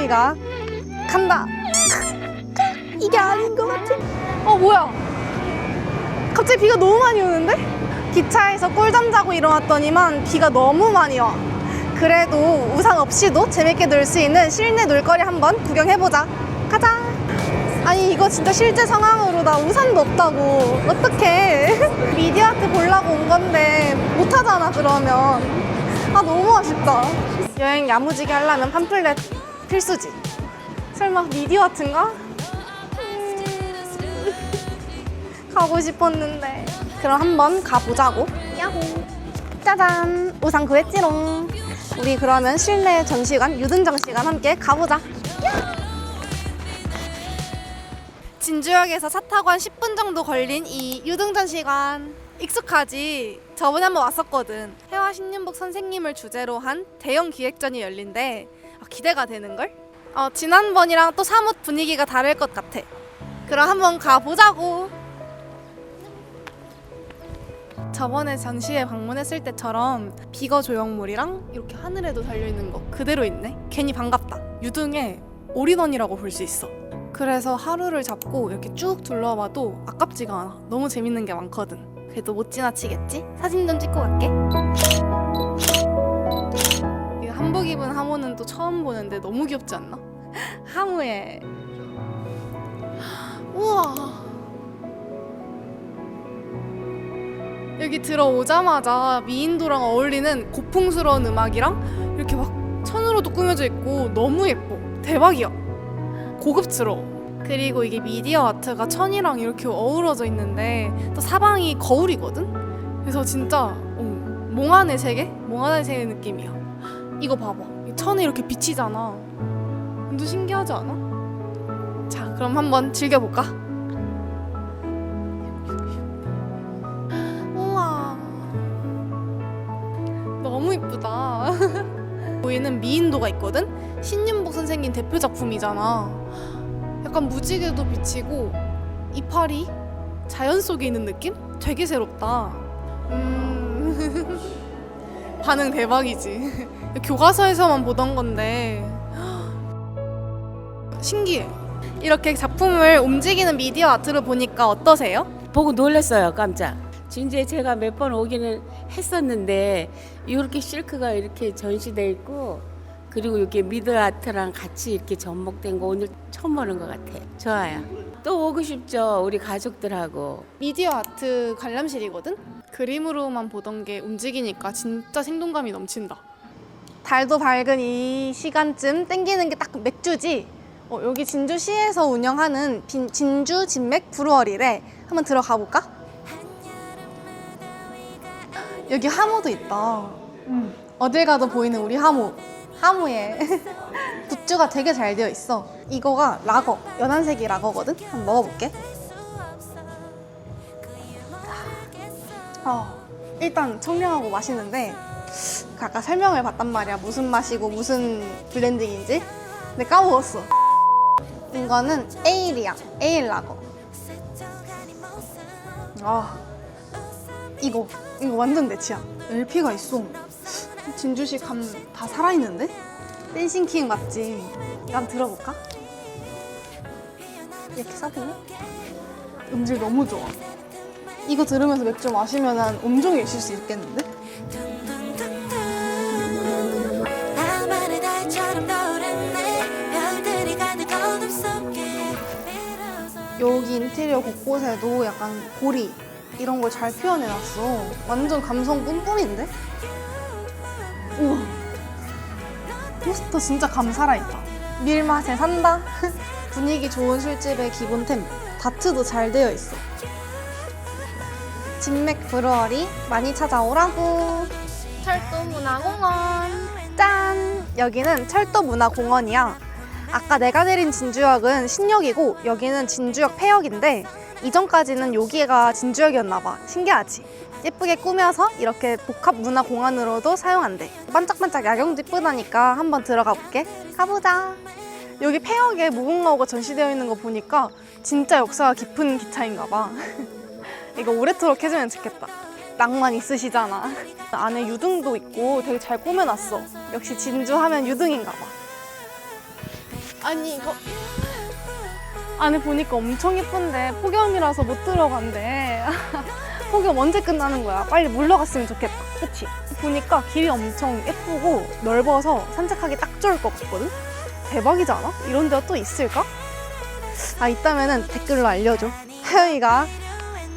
혜정이가 간다. 이게 아닌 것 같은. 어 뭐야? 갑자기 비가 너무 많이 오는데? 기차에서 꿀잠 자고 일어났더니만 비가 너무 많이 와. 그래도 우산 없이도 재밌게 놀 수 있는 실내 놀거리 한번 구경해보자. 가자. 아니 이거 진짜 실제 상황으로 나 우산도 없다고. 어떡해. 미디어 아트 보려고 온 건데 못하잖아 그러면. 아 너무 아쉽다. 여행 야무지게 하려면 팜플렛 필수지. 설마 미디어 아트인가? 음, 가고 싶었는데. 그럼 한번 가보자고. 야호. 짜잔. 우산 구했지롱. 우리 그러면 실내 전시관, 유등정 시간 함께 가보자. 진주역에서 차 타고 한 10분 정도 걸린 이 유등전시관 익숙하지? 저번에 한번 왔었거든 해화 신윤복 선생님을 주제로 한 대형 기획전이 열린대 아, 기대가 되는걸? 어, 지난번이랑 또 사뭇 분위기가 다를 것 같아 그럼 한번 가보자고 저번에 전시회 방문했을 때처럼 비거 조형물이랑 이렇게 하늘에도 달려있는 거 그대로 있네 괜히 반갑다 유등에 올인원이라고 볼 수 있어 그래서 하루를 잡고 이렇게 쭉 둘러봐도 아깝지가 않아. 너무 재밌는 게 많거든. 그래도 못 지나치겠지? 사진 좀 찍고 갈게. 이 한복 입은 하모는 또 처음 보는데 너무 귀엽지 않나? 하모에 우와 여기 들어오자마자 미인도랑 어울리는 고풍스러운 음악이랑 이렇게 막 천으로도 꾸며져 있고 너무 예뻐 대박이야 고급스러워. 그리고 이게 미디어 아트가 천이랑 이렇게 어우러져 있는데 또 사방이 거울이거든. 그래서 진짜 어, 몽환의 세계, 몽환의 세계 느낌이야. 이거 봐봐, 이 천에 이렇게 비치잖아. 완전 신기하지 않아? 자, 그럼 한번 즐겨볼까? 우와, 너무 이쁘다. 보이는 미인도가 있거든. 신윤복 선생님 대표 작품이잖아. 약간 무지개도 비치고 이파리 자연 속에 있는 느낌? 되게 새롭다. 음. 반응 대박이지. 교과서에서만 보던 건데 신기해. 이렇게 작품을 움직이는 미디어 아트를 보니까 어떠세요? 보고 놀랐어요 깜짝 진주에 제가 몇 번 오기는 했었는데 이렇게 실크가 이렇게 전시돼 있고 그리고 이렇게 미드 아트랑 같이 이렇게 접목된 거 오늘 처음 보는 것 같아 좋아요 또 오고 싶죠 우리 가족들하고 미디어 아트 관람실이거든? 그림으로만 보던 게 움직이니까 진짜 생동감이 넘친다. 달도 밝은 이 시간쯤 땡기는 게 딱 맥주지? 어, 여기 진주시에서 운영하는 빈- 진주 진맥 브루어리래. 한번 들어가 볼까? 여기 하모도 있다. 어딜 가도 보이는 우리 하모. 하모에 굿즈가 되게 잘 되어 있어. 이거가 라거, 연한색이 라거거든? 한번 먹어볼게. 어, 일단 청량하고 맛있는데 그 아까 설명을 봤단 말이야. 무슨 맛이고 무슨 블렌딩인지. 근데 까먹었어. 이거는 에일이야. 에일 라거 아 이거 이거 완전 내 취향. LP가 있어. 진주시 감 다 살아있는데? 댄싱킹 맞지? 한번 들어볼까? 이렇게 써보네 음질 너무 좋아 이거 들으면서 맥주 마시면 한 온종일 있을 수 있겠는데? 여기 인테리어 곳곳에도 약간 고리 이런 걸 잘 표현해놨어. 완전 감성 뿜뿜인데? 우와. 포스터 진짜 감 살아있다. 밀맛에 산다. 분위기 좋은 술집의 기본템. 다트도 잘 되어 있어. 진맥 브루어리 많이 찾아오라고. 철도문화공원. 짠! 여기는 철도문화공원이야. 아까 내가 내린 진주역은 신역이고 여기는 진주역 폐역인데 이전까지는 여기가 진주역이었나 봐. 신기하지? 예쁘게 꾸며서 이렇게 복합 문화 공간으로도 사용한대. 반짝반짝 야경도 이쁘다니까 한번 들어가 볼게. 가보자. 여기 폐역에 무궁화호가 전시되어 있는 거 보니까 진짜 역사가 깊은 기차인가 봐. 이거 오래도록 해주면 좋겠다. 낭만 있으시잖아. 안에 유등도 있고 되게 잘 꾸며놨어. 역시 진주 하면 유등인가 봐. 아니 이거 안에 보니까 엄청 예쁜데 폭염이라서 못 들어간대. 폭염 언제 끝나는 거야? 빨리 물러갔으면 좋겠다. 그치? 보니까 길이 엄청 예쁘고 넓어서 산책하기 딱 좋을 것 같거든? 대박이지 않아? 이런 데가 또 있을까? 아 있다면은 댓글로 알려줘. 하영이가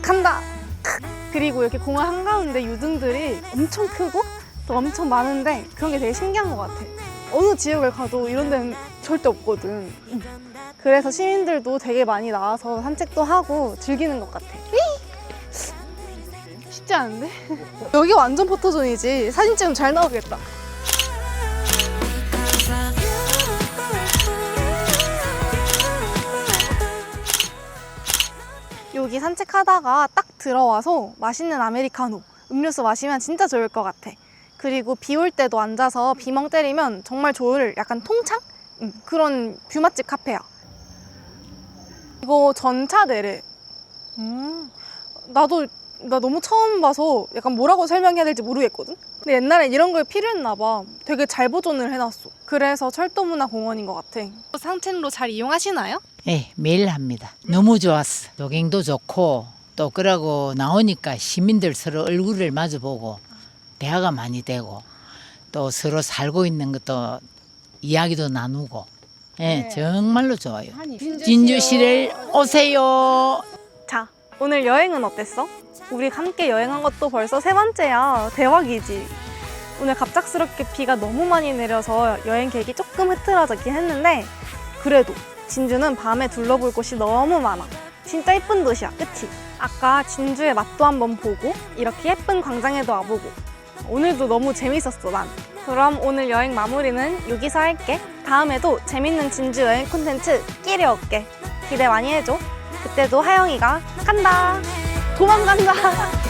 간다. 크. 그리고 이렇게 공원 한가운데 유등들이 엄청 크고 또 엄청 많은데 그런 게 되게 신기한 것 같아. 어느 지역을 가도 이런 데는 절대 없거든. 음. 그래서 시민들도 되게 많이 나와서 산책도 하고 즐기는 것 같아. 휘! 쉽지 않은데? 여기 완전 포토존이지. 사진 찍으면 잘 나오겠다. 여기 산책하다가 딱 들어와서 맛있는 아메리카노, 음료수 마시면 진짜 좋을 것 같아. 그리고 비 올 때도 앉아서 비멍 때리면 정말 좋을 약간 통창? 음, 그런 뷰 맛집 카페야. 이거 전차대래. 음, 나도 나 너무 처음 봐서 약간 뭐라고 설명해야 될지 모르겠거든. 근데 옛날에 이런 걸 필요했나 봐. 되게 잘 보존을 해놨어. 그래서 철도문화공원인 것 같아. 산책로 잘 이용하시나요? 예, 매일 합니다. 너무 좋았어. 조경도 좋고 또 그러고 나오니까 시민들 서로 얼굴을 마주보고 대화가 많이 되고 또 서로 살고 있는 것도 이야기도 나누고 예, 정말로 좋아요. 진주시를 오세요. 자, 오늘 여행은 어땠어? 우리 함께 여행한 것도 벌써 세 번째야. 대박이지? 오늘 갑작스럽게 비가 너무 많이 내려서 여행 계획이 조금 흐트러졌긴 했는데 그래도 진주는 밤에 둘러볼 곳이 너무 많아. 진짜 예쁜 도시야, 그치? 아까 진주의 맛도 한번 보고 이렇게 예쁜 광장에도 와보고 오늘도 너무 재밌었어, 난. 그럼 오늘 여행 마무리는 여기서 할게. 다음에도 재밌는 진주 여행 콘텐츠 끼리 올게. 기대 많이 해줘. 그때도 하영이가 간다. 도망간다.